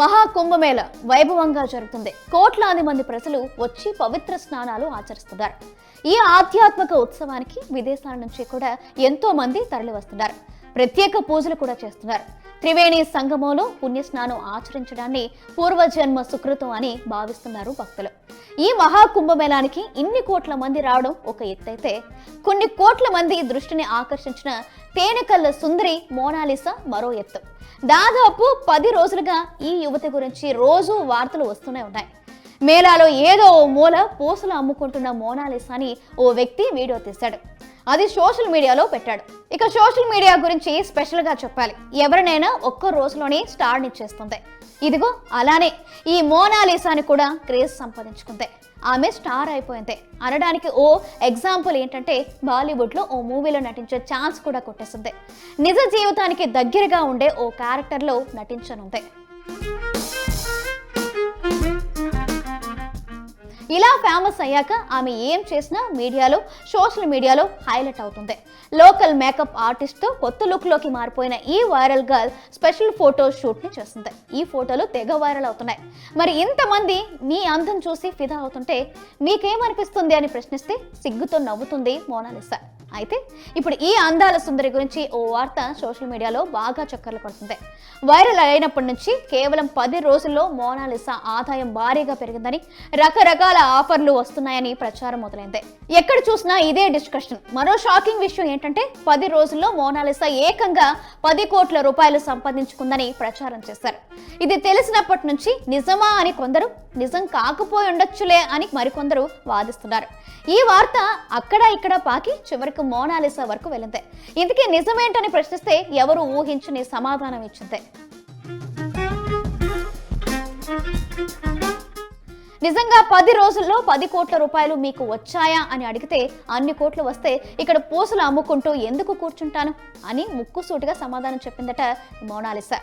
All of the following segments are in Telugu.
మహాకుంభమేళ వైభవంగా జరుగుతుంది. కోట్లాది మంది ప్రజలు వచ్చి పవిత్ర స్నానాలు ఆచరిస్తున్నారు. ఈ ఆధ్యాత్మిక ఉత్సవానికి విదేశాల నుంచి కూడా ఎంతో మంది తరలి వస్తున్నారు ప్రత్యేక పూజలు కూడా చేస్తున్నారు. త్రివేణి సంగమంలో పుణ్యస్నానం ఆచరించడాన్ని పూర్వజన్మ సుకృతం అని భావిస్తున్నారు భక్తులు. ఈ మహాకుంభమేళానికి ఇన్ని కోట్ల మంది రావడం ఒక ఎత్తైతే కొన్ని కోట్ల మంది దృష్టిని ఆకర్షించిన తేనెకల్ల సుందరి మోనాలిసా మరో ఎత్తు. దాదాపు పది రోజులుగా ఈ యువతి గురించి రోజు వార్తలు వస్తూనే ఉన్నాయి. మేళాలో ఏదో ఓ మూల పూసలు అమ్ముకుంటున్న మోనాలిసాని ఓ వ్యక్తి వీడియో తీశాడు. అది సోషల్ మీడియాలో పెట్టాడు. ఇక సోషల్ మీడియా గురించి స్పెషల్గా చెప్పాలి. ఎవరినైనా ఒక్క రోజులోనే స్టార్ని చేస్తుంది. ఇదిగో అలానే ఈ మోనాలిసాని కూడా క్రేజ్ సంపాదించుకుంది. ఆమె స్టార్ అయిపోయింది. అనడానికి ఓ ఎగ్జాంపుల్ ఏంటంటే బాలీవుడ్లో ఓ మూవీలో నటించే ఛాన్స్ కూడా కొట్టేసింది. నిజ జీవితానికి దగ్గరగా ఉండే ఓ క్యారెక్టర్లో నటించనుంది. ఇలా ఫేమస్ అయ్యాక ఆమె ఏం చేసినా మీడియాలో సోషల్ మీడియాలో హైలైట్ అవుతుంది. లోకల్ మేకప్ ఆర్టిస్ట్తో కొత్త లుక్లోకి మారిపోయిన ఈ వైరల్ గర్ల్ స్పెషల్ ఫోటో షూట్ని చేస్తుంది. ఈ ఫోటోలు తెగ వైరల్ అవుతున్నాయి. మరి ఇంతమంది మీ అందం చూసి ఫిదా అవుతుంటే మీకేమనిపిస్తుంది అని ప్రశ్నిస్తే సిగ్గుతో నవ్వుతుంది మోనాలిసా. అయితే ఇప్పుడు ఈ అందాల సుందరి గురించి ఓ వార్త సోషల్ మీడియాలో బాగా చక్కర్లు కొడుతుంది. వైరల్ అయినప్పటి నుంచి కేవలం పది రోజుల్లో మోనాలిసా ఆదాయం భారీగా పెరిగిందని రకరకాల ఆఫర్లు వస్తున్నాయని ప్రచారం మొదలైంది. ఎక్కడ చూసినా ఇదే డిస్కషన్. మరో షాకింగ్ విషయం ఏంటంటే పది రోజుల్లో మోనాలిసా ఏకంగా పది కోట్ల రూపాయలు సంపాదించుకుందని ప్రచారం చేశారు. ఇది తెలిసినప్పటి నుంచి నిజమా అని కొందరు నిజం కాకపోయి ఉండొచ్చులే అని మరికొందరు వాదిస్తున్నారు. ఈ వార్త అక్కడ ఇక్కడ పాకి చివరికి మోనాలిసా వరకు వెళ్ళింది. ఇందుకే నిజమేంటని ప్రశ్నిస్తే ఎవరు ఊహించని సమాధానం ఇచ్చింది. నిజంగా పది రోజుల్లో పది కోట్ల రూపాయలు మీకు వచ్చాయా అని అడిగితే అన్ని కోట్లు వస్తే ఇక్కడ పూసలు అమ్ముకుంటూ ఎందుకు కూర్చుంటాను అని ముక్కుసూటిగా సమాధానం చెప్పిందట మోనాలిసా.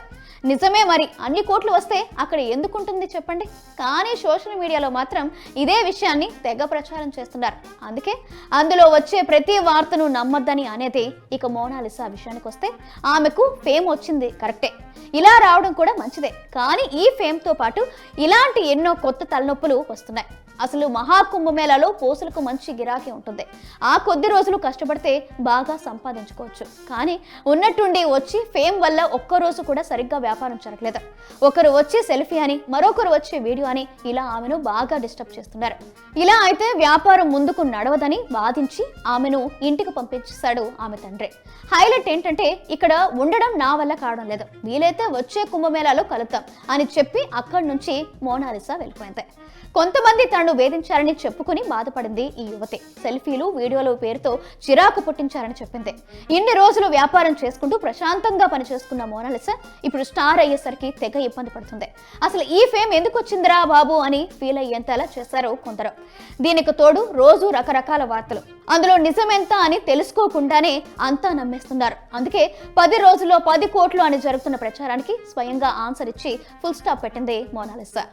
నిజమే మరి అన్ని కోట్లు వస్తే అక్కడ ఎందుకుంటుంది చెప్పండి? కానీ సోషల్ మీడియాలో మాత్రం ఇదే విషయాన్ని తెగ ప్రచారం చేస్తున్నారు. అందుకే అందులో వచ్చే ప్రతి వార్తను నమ్మొద్దని అనేది ఇక మోనాలిసా విషయానికి వస్తే ఆమెకు ఫేమ్ వచ్చింది కరెక్టే. ఇలా రావడం కూడా మంచిదే. కానీ ఈ ఫేమ్తో పాటు ఇలాంటి ఎన్నో కొత్త తలనొప్పులు వస్తున్నాయి. అసలు మహాకుంభమేళాలో పోసులకు మంచి గిరాకీ ఉంటుంది. ఆ కొద్ది రోజులు కష్టపడితే బాగా సంపాదించుకోవచ్చు. కానీ ఉన్నట్టుండి వచ్చి ఫేమ్ వల్ల ఒక్క రోజు కూడా సరిగ్గా వ్యాపారం జరగలేదు. ఒకరు వచ్చి సెల్ఫీ అని మరొకరు వచ్చే వీడియో అని ఇలా ఆమెను బాగా డిస్టర్బ్ చేస్తున్నారు. ఇలా అయితే వ్యాపారం ముందుకు నడవదని వాదించి ఆమెను ఇంటికి పంపించేశాడు ఆమె తండ్రి. హైలైట్ ఏంటంటే ఇక్కడ ఉండడం నా వల్ల కావడం లేదు. వీలైతే వచ్చే కుంభమేళాలో కలుద్దాం అని చెప్పి అక్కడి నుంచి మోనాలిసా వెళ్ళిపోయింది. కొంతమంది తనను వేధించారని చెప్పుకుని బాధపడింది ఈ యువతి. సెల్ఫీలు వీడియోలు పేరుతో చిరాకు పుట్టించారని చెప్పింది. ఇన్ని రోజులు వ్యాపారం చేసుకుంటూ ప్రశాంతంగా పనిచేసుకున్న మోనాలిసా ఇప్పుడు స్టార్ అయ్యేసరికి తెగ ఇబ్బంది పడుతుంది. అసలు ఈ ఫేమ్ ఎందుకు వచ్చిందిరా బాబు అని ఫీల్ అయ్యేంతలా చేశారు కొందరు. దీనికి తోడు రోజు రకరకాల వార్తలు. అందులో నిజమెంత అని తెలుసుకోకుండానే అంతా నమ్మేస్తున్నారు. అందుకే పది రోజుల్లో పది కోట్లు అని జరుగుతున్న ప్రచారానికి స్వయంగా ఆన్సర్ ఇచ్చి ఫుల్ స్టాప్ పెట్టింది మోనాలిసా.